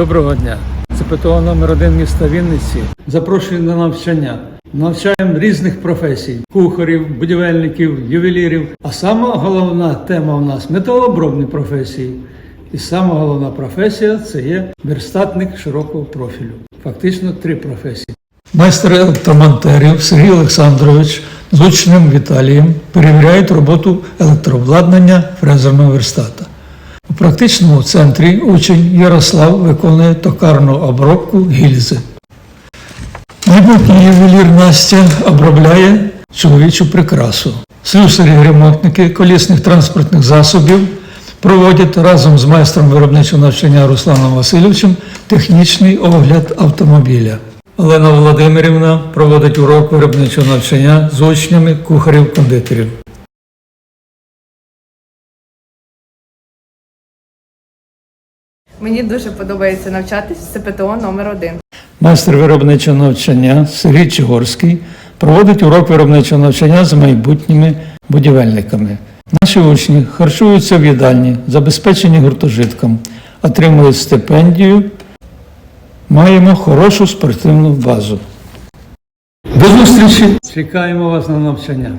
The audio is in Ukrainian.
Доброго дня. Це ПТО номер один міста Вінниці. Запрошую на навчання. Навчаємо різних професій: кухарів, будівельників, ювелірів. А сама головна тема у нас металообробні професії. І сама головна професія це є верстатник широкого профілю. Фактично три професії. Майстер електромонтерів Сергій Олександрович з учнем Віталієм перевіряють роботу електрообладнання фрезерного верстата. Практичному центрі учень Ярослав виконує токарну обробку гільзи. Майбутній ювелір Настя обробляє чоловічу прикрасу. Слюсарі-ремонтники колісних транспортних засобів проводять разом з майстром виробничого навчання Русланом Васильовичем технічний огляд автомобіля. Олена Володимирівна проводить урок виробничого навчання з учнями кухарів-кондитерів. Мені дуже подобається навчатись в СПТО номер 1 Майстер виробничого навчання Сергій Чигорський проводить урок виробничого навчання з майбутніми будівельниками. Наші учні харчуються в їдальні, забезпечені гуртожитком, отримують стипендію, маємо хорошу спортивну базу. До зустрічі! Чекаємо вас на навчання.